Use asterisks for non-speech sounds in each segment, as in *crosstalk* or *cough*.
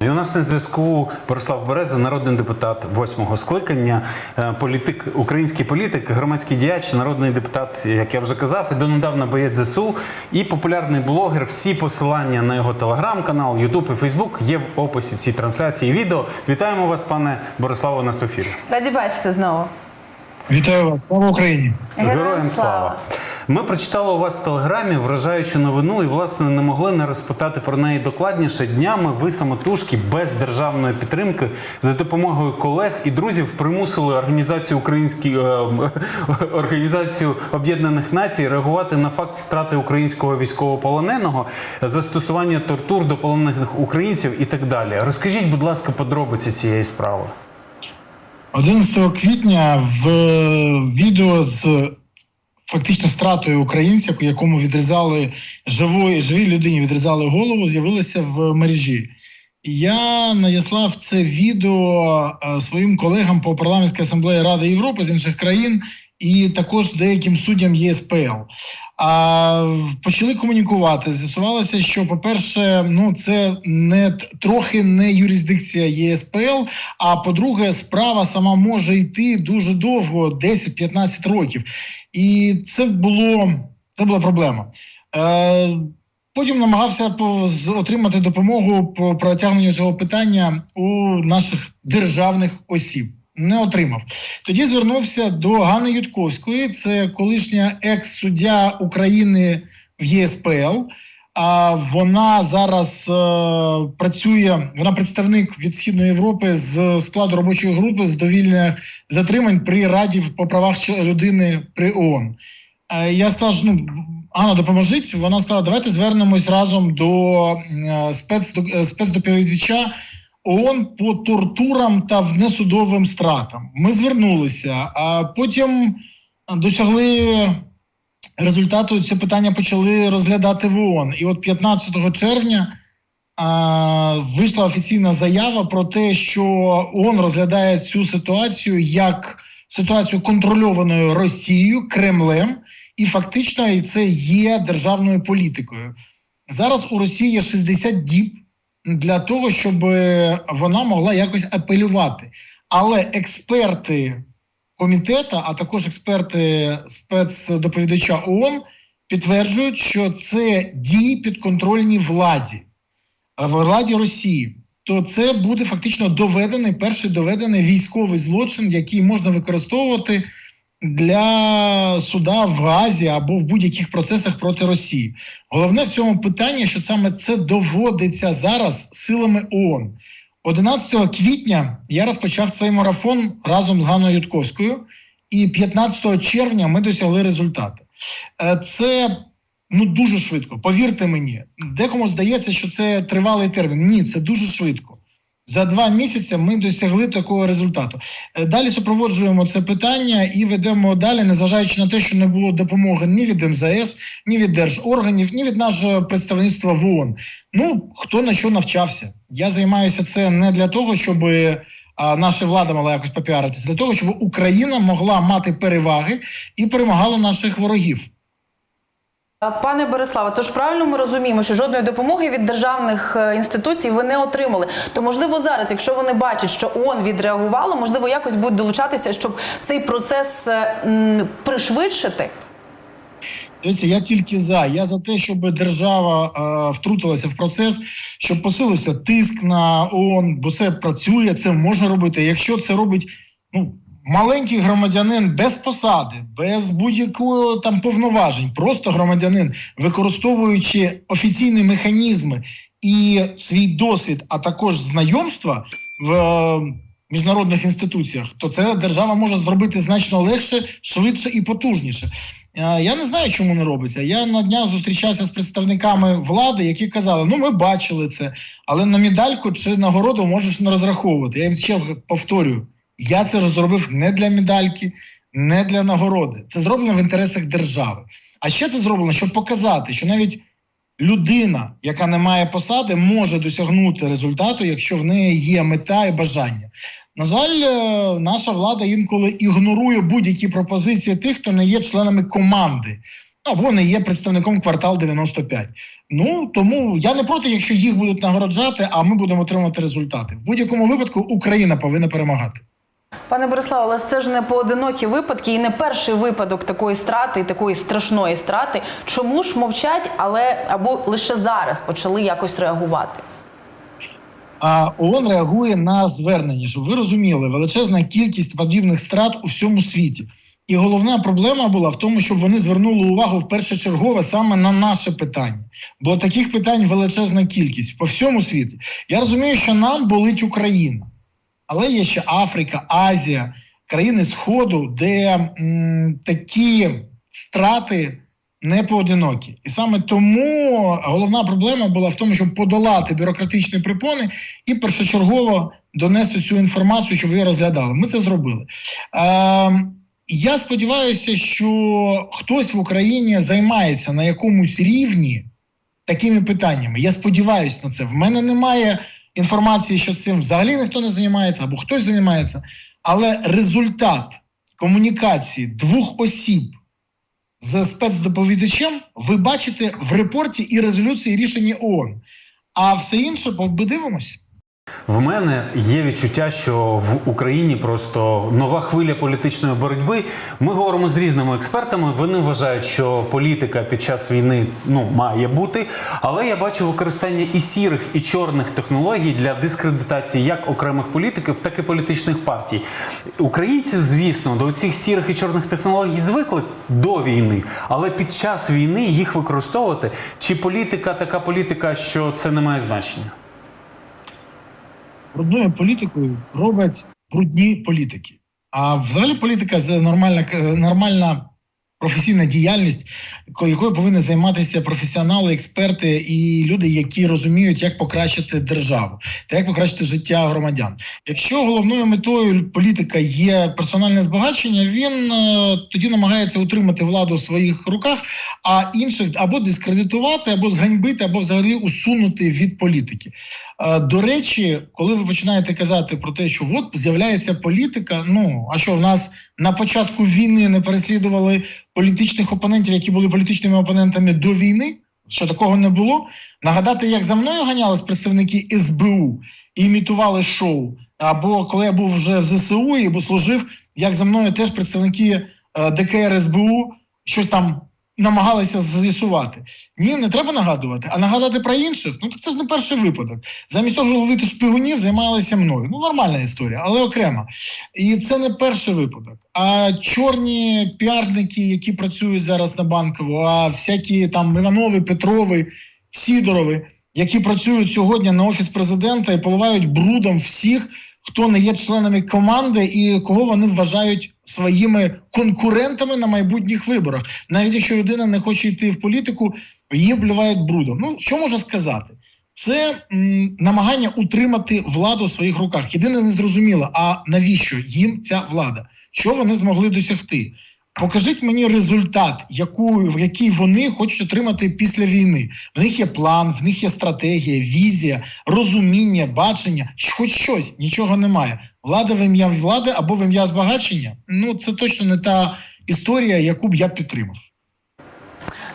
І у нас на зв'язку Борислав Береза, народний депутат восьмого скликання, е, політик, український політик, громадський діяч, народний депутат, як я вже казав, і донедавна боєць ЗСУ і популярний блогер. Всі посилання на його телеграм-канал, Ютуб і Фейсбук є в описі цієї трансляції. Відео вітаємо вас, пане Бориславу, на ефірі. Раді бачити знову. Вітаю вас, слава Україні! Героям слава! Ми прочитали у вас в телеграмі вражаючу новину і власне не могли не розпитати про неї докладніше. Днями ви самотужки без державної підтримки за допомогою колег і друзів примусили організацію українські е, *laughs* організацію Об'єднаних Націй реагувати на факт страти українського військовополоненого, застосування тортур до полонених українців і так далі. Розкажіть, будь ласка, подробиці цієї справи. 11 квітня в відео з фактично стратою українця, якому відрізали живої живій людині, відрізали голову, з'явилося в мережі. Я надіслав це відео е, своїм колегам по парламентській асамблеї Ради Європи з інших країн і також деяким суддям ЄСПЛ. А почали комунікувати. З'ясувалося, що, по-перше, ну це не трохи не юрисдикція ЄСПЛ. А по-друге, справа сама може йти дуже довго, 10-15 років. І це було це була проблема. Е, Потім намагався отримати допомогу по протягненню цього питання у наших державних осіб. Не отримав. Тоді звернувся до Ганни Ютковської, це колишня екс-суддя України в ЄСПЛ. А вона зараз е, працює, вона представник від Східної Європи з складу робочої групи з довільних затримань при Раді по правах людини при ООН. Е, Я сказав, ну, Анна, допоможіть. Вона сказала, давайте звернемось разом до е, спецдоповідача ООН по тортурам та внесудовим стратам. Ми звернулися, а потім досягли результату. Це питання почали розглядати в ООН. І от 15 червня а, вийшла офіційна заява про те, що ООН розглядає цю ситуацію як ситуацію контрольованою Росією, Кремлем, і фактично це є державною політикою. Зараз у Росії є 60 діб для того, щоб е, вона могла якось апелювати. Але експерти комітету, а також експерти спецдоповідача ООН підтверджують, що це дії підконтрольні владі, е, владі Росії. То це буде фактично доведений перший доведений військовий злочин, який можна використовувати для суда в Газі або в будь-яких процесах проти Росії. Головне в цьому питанні, що саме це доводиться зараз силами ООН. 11 квітня я розпочав цей марафон разом з Ганною Ютковською, і 15 червня ми досягли результату. Е, Це ну дуже швидко. Повірте мені, декому здається, що це тривалий термін. Ні, це дуже швидко. За два місяці ми досягли такого результату. Е, Далі супроводжуємо це питання і ведемо далі, незважаючи на те, що не було допомоги ні від МЗС, ні від держорганів, ні від нашого представництва в ООН. Ну хто на що навчався. Я займаюся це не для того, щоб а, наша влада мала якось попіаритися, для того, щоб Україна могла мати переваги і перемагала наших ворогів. Пане Бориславе, тож правильно ми розуміємо, що жодної допомоги від державних е, інституцій ви не отримали. То можливо зараз, якщо вони бачать, що ООН відреагувало, можливо, якось будуть долучатися, щоб цей процес е, пришвидшити. Дивіться, я тільки за. Я за те, щоб держава е, втрутилася в процес, щоб посилився тиск на ООН, бо це працює, це можна робити. Якщо це робить ну, маленький громадянин без посади, без будь-якого там повноважень, просто громадянин, використовуючи офіційні механізми і свій досвід, а також знайомства в. е, Міжнародних інституціях, то це держава може зробити значно легше, швидше і потужніше. Е, Я не знаю, чому не робиться. Я на днях зустрічався з представниками влади, які казали: ну ми бачили це, але на медальку чи нагороду можеш не розраховувати. Я їм ще повторюю: я це зробив не для медальки, не для нагороди. Це зроблено в інтересах держави. А ще це зроблено, щоб показати, що навіть людина, яка не має посади, може досягнути результату, якщо в неї є мета і бажання. На жаль, е, наша влада інколи ігнорує будь-які пропозиції тих, хто не є членами команди. або не є представником квартал 95. Ну тому я не проти, якщо їх будуть нагороджати, а ми будемо отримати результати. В будь-якому випадку Україна повинна перемагати. Пане Бориславе, але це ж не поодинокі випадки і не перший випадок такої страти такої страшної страти. Чому ж мовчать, але або лише зараз почали якось реагувати? А ООН реагує на звернення, щоб ви розуміли, величезна кількість подібних страт у всьому світі. І головна проблема була в тому, щоб вони звернули увагу в першочергове саме на наше питання. Бо таких питань величезна кількість по всьому світі. Я розумію, що нам болить Україна, але є ще Африка, Азія, країни Сходу, де м, такі страти не поодинокі. І саме тому головна проблема була в тому, щоб подолати бюрократичні припони і першочергово донести цю інформацію, щоб її розглядали. Ми це зробили. Е, я сподіваюся, що хтось в Україні займається на якомусь рівні такими питаннями. Я сподіваюся на це. В мене немає інформації, що цим взагалі ніхто не займається або хтось займається. Але результат комунікації двох осіб з спецдоповідачем ви бачите в репорті і резолюції рішення ООН. А все інше подивимось. В мене є відчуття, що в Україні просто нова хвиля політичної боротьби. Ми говоримо з різними експертами. Вони вважають, що політика під час війни ну має бути. Але я бачу використання і сірих, і чорних технологій для дискредитації як окремих політиків, так і політичних партій. Українці, звісно, до цих сірих і чорних технологій звикли до війни, але під час війни їх використовувати. Чи політика така політика, що це не має значення? Брудною політикою роблять брудні політики. А взагалі політика це нормальна, нормальна професійна діяльність, якою повинні займатися професіонали, експерти і люди, які розуміють, як покращити державу та як покращити життя громадян. Якщо головною метою політика є персональне збагачення, він е, тоді намагається утримати владу в своїх руках, а інших або дискредитувати, або зганьбити, або взагалі усунути від політики. Е, До речі, коли ви починаєте казати про те, що от з'являється політика, ну а що в нас на початку війни не переслідували політичних опонентів, які були політичними опонентами до війни? Що такого не було? Нагадати, як за мною ганялись представники СБУ і імітували шоу. Або коли я був вже в ЗСУ і служив, як за мною теж представники е, ДКР СБУ щось там намагалися з'ясувати. Ні, не треба нагадувати, а нагадати про інших. Ну так це ж не перший випадок. Замість того, щоб ловити шпигунів, займалися мною. Ну, нормальна історія, але окремо. І це не перший випадок. А чорні піарники, які працюють зараз на банкову, а всякі там Іванови, Петрови, Сідорови, які працюють сьогодні на офіс президента і поливають брудом всіх, хто не є членами команди і кого вони вважають своїми конкурентами на майбутніх виборах. Навіть якщо людина не хоче йти в політику, її обливають брудом. Ну що можна сказати? Це м, намагання утримати владу в своїх руках. Єдине не зрозуміло, а навіщо їм ця влада? Що вони змогли досягти? Покажіть мені результат, яку, який вони хочуть отримати після війни. В них є план, в них є стратегія, візія, розуміння, бачення, хоч щось, нічого немає. Влада в ім'я влади або в ім'я збагачення. Ну це точно не та історія, яку б я підтримав.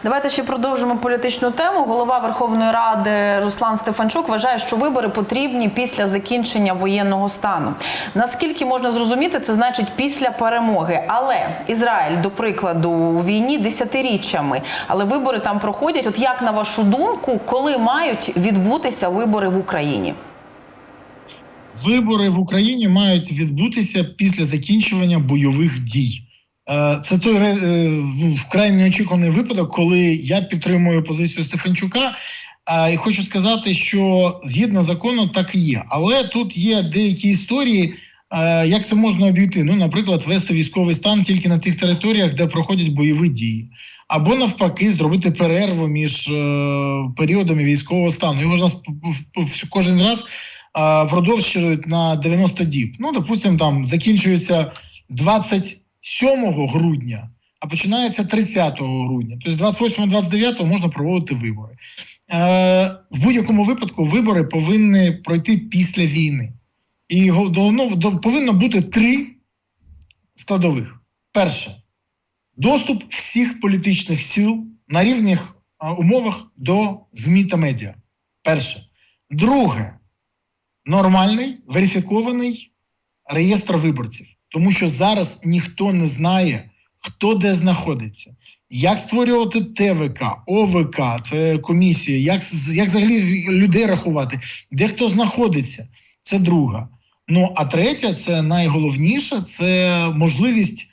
Давайте ще продовжимо політичну тему. Голова Верховної Ради Руслан Стефанчук вважає, що вибори потрібні після закінчення воєнного стану. Наскільки можна зрозуміти, це значить після перемоги. Але Ізраїль, до прикладу, у війні десятиріччями, але вибори там проходять. От як на вашу думку, коли мають відбутися вибори в Україні? Вибори в Україні мають відбутися після закінчування бойових дій. Е, Це той е, вкрай неочікуваний випадок, коли я підтримую позицію Стефанчука. І хочу сказати, що згідно закону так і є. Але тут є деякі історії, е, як це можна обійти. Ну, наприклад, вести військовий стан тільки на тих територіях, де проходять бойові дії, або навпаки, зробити перерву між періодами військового стану. Його ж нас кожен раз продовжують на 90 діб. Ну, допустимо, там закінчується 27 грудня, а починається 30 грудня. Тобто 28-29 можна проводити вибори. Е, в будь-якому випадку вибори повинні пройти після війни. І повинно бути три складових. Перше доступ всіх політичних сил на рівних а, умовах до ЗМІ та медіа. Перше. Друге, нормальний верифікований реєстр виборців, тому що зараз ніхто не знає, хто де знаходиться. Як створювати ТВК, ОВК, це комісія, як, як взагалі людей рахувати, де хто знаходиться, це друга. Ну а третя, це найголовніше, це можливість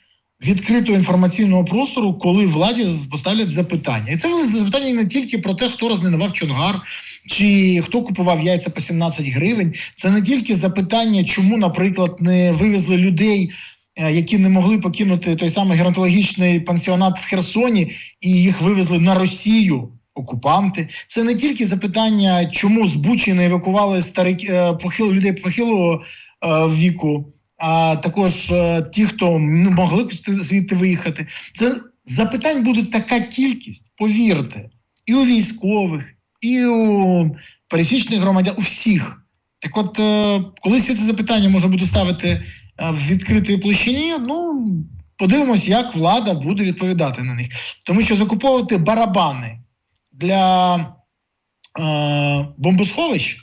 відкритого інформаційного простору, коли владі поставлять запитання. І це вони запитання не тільки про те, хто розмінував Чонгар, чи хто купував яйця по 17 гривень. Це не тільки запитання, чому, наприклад, не вивезли людей, е, які не могли покинути той самий геронтологічний пансіонат в Херсоні, і їх вивезли на Росію. Окупанти, це не тільки запитання, чому з Бучі не евакували старик е, похил людей похилого е, віку, а також е, ті, хто не могли звідти виїхати. Це запитань буде така кількість, повірте, і у військових, і у пересічних громадян, у всіх. Так от, е, коли всі ці запитання можна буде ставити е, в відкритій площині, ну подивимось, як влада буде відповідати на них. Тому що закуповувати барабани для е, бомбосховищ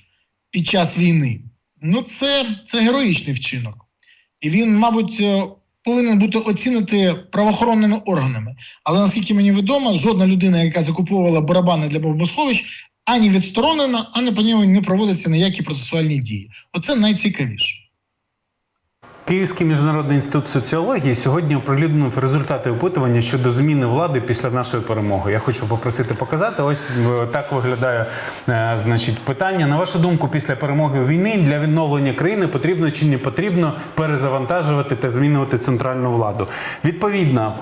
під час війни, ну це, це героїчний вчинок. І він, мабуть, е, повинен бути оцінити правоохоронними органами. Але наскільки мені відомо, жодна людина, яка закуповувала барабани для бомбосховищ, ані відсторонена, ані по ньому не проводяться ніякі процесуальні дії. Оце найцікавіше. Київський міжнародний інститут соціології сьогодні оприлюднив результати опитування щодо зміни влади після нашої перемоги. Я хочу попросити показати. Ось е, так виглядає е, значить питання. На вашу думку, після перемоги війни для відновлення країни потрібно чи не потрібно перезавантажувати та змінювати центральну владу? Відповідно,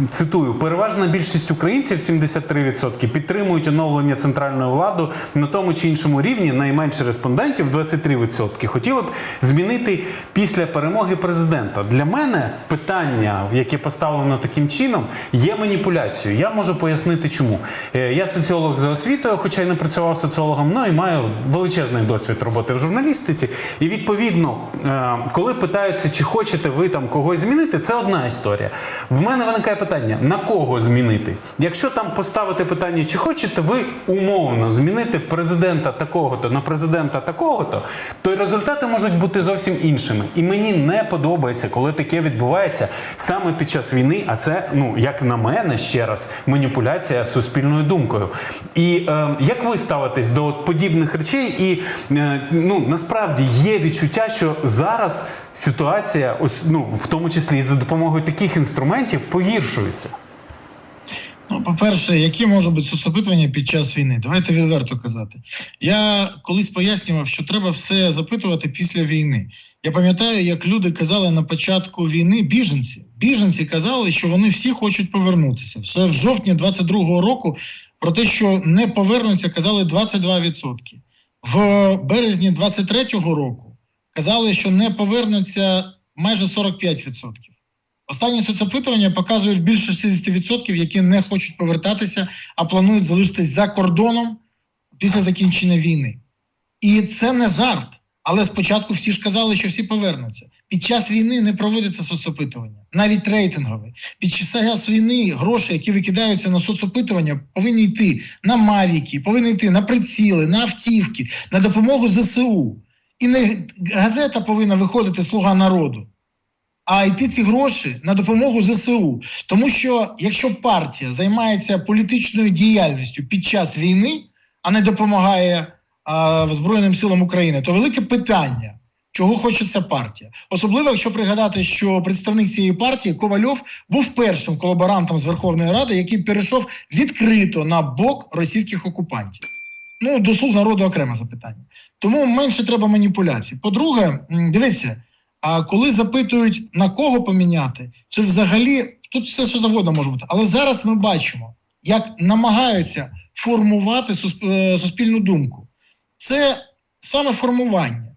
е, цитую: переважна більшість українців 73% підтримують оновлення центральної влади на тому чи іншому рівні. Найменше респондентів 23% хотіли б змінити після перемоги президента. Для мене питання, яке поставлено таким чином, є маніпуляцією. Я можу пояснити, чому Е, я соціолог за освітою, хоча й не працював соціологом, ну і маю величезний досвід роботи в журналістиці. І відповідно, е, коли питаються, чи хочете ви там когось змінити, це одна історія. В мене виникає питання: на кого змінити? Якщо там поставити питання, чи хочете ви умовно змінити президента такого-то на президента такого-то, то результати можуть бути зовсім іншими. І мені не подобається, коли таке відбувається саме під час війни. А це, ну як на мене, ще раз маніпуляція суспільною думкою. І е, як ви ставитесь до подібних речей? І е, ну насправді є відчуття, що зараз ситуація, ось ну в тому числі і за допомогою таких інструментів, погіршується. Ну, по-перше, які можуть бути соцопитування під час війни? Давайте відверто казати. Я колись пояснював, що треба все запитувати після війни. Я пам'ятаю, як люди казали на початку війни біженці. Біженці казали, що вони всі хочуть повернутися. Ще в жовтні 22-го року про те, що не повернуться, казали 22%. В березні 23-го року казали, що не повернуться майже 45%. Останні соцопитування показують більше 60%, які не хочуть повертатися, а планують залишитись за кордоном після закінчення війни. І це не жарт. Але спочатку всі ж казали, що всі повернуться. Під час війни не проводяться соцопитування, навіть рейтингові. Під час війни гроші, які викидаються на соцопитування, повинні йти на мавіки, повинні йти на приціли, на автівки, на допомогу ЗСУ. І не газета повинна виходити слуга народу а йти ці гроші на допомогу ЗСУ. Тому що якщо партія займається політичною діяльністю під час війни, а не допомагає а, Збройним силам України, то велике питання. Чого хоче ця партія? Особливо, якщо пригадати, що представник цієї партії Ковальов був першим колаборантом з Верховної Ради, який перейшов відкрито на бок російських окупантів. Ну, до слуг народу окреме запитання. Тому менше треба маніпуляцій. По-друге, дивіться, а коли запитують на кого поміняти, чи взагалі тут все що завгодно може бути. Але зараз ми бачимо, як намагаються формувати е, суспільну думку. Це саме формування.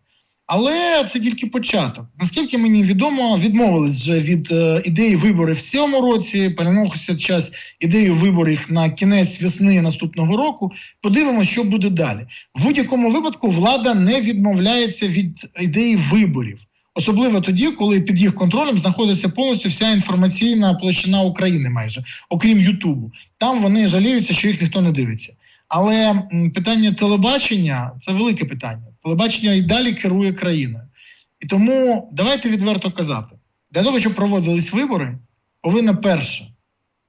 Але це тільки початок. Наскільки мені відомо, відмовились вже від е, ідеї виборів в цьому році. Переноситься час ідею виборів на кінець весни наступного року. Подивимося, що буде далі. В будь-якому випадку влада не відмовляється від ідеї виборів. Особливо тоді, коли під їх контролем знаходиться повністю вся інформаційна площина України, майже окрім Ютубу. Там вони жаліються, що їх ніхто не дивиться. Але питання телебачення це велике питання. Телебачення і далі керує країною. І тому давайте відверто казати: для того, щоб проводились вибори, повинна перше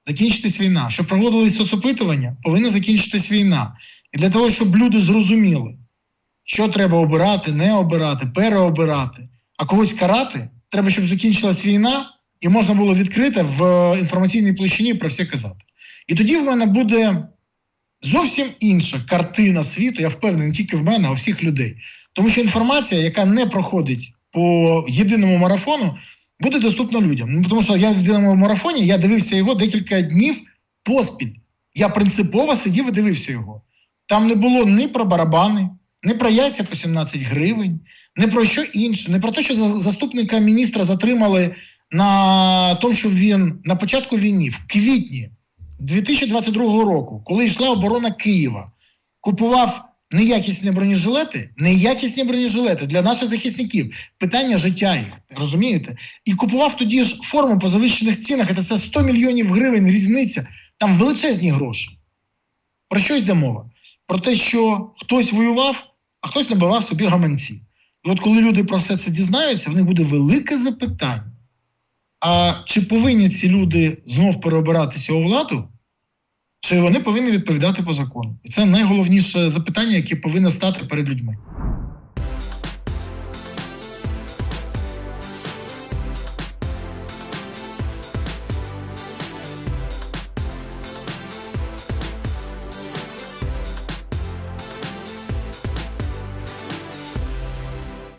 закінчитись війна. Щоб проводились соцопитування, повинна закінчитись війна. І для того, щоб люди зрозуміли, що треба обирати, не обирати, переобирати, а когось карати, треба, щоб закінчилась війна, і можна було відкрито в е, інформаційній площині про все казати. І тоді в мене буде зовсім інша картина світу, я впевнений, не тільки в мене, а у всіх людей. Тому що інформація, яка не проходить по єдиному марафону, буде доступна людям. Ну, тому що я в єдиному марафоні я дивився його декілька днів поспіль. Я принципово сидів і дивився його. Там не було ні про барабани, ні про яйця по 17 гривень, ні про що інше, не про те, що за- заступника міністра затримали на тому, що він на початку війни, в квітні 2022 року, коли йшла оборона Києва, купував неякісні бронежилети, неякісні бронежилети для наших захисників, питання життя їх, розумієте? І купував тоді ж форму по завищених цінах, це 100 мільйонів гривень різниця, там величезні гроші. Про що йде мова? Про те, що хтось воював, а хтось набивав собі гаманці. І от коли люди про все це дізнаються, в них буде велике запитання. А чи повинні ці люди знов переобиратися у владу, чи вони повинні відповідати по закону? І це найголовніше запитання, яке повинно стати перед людьми.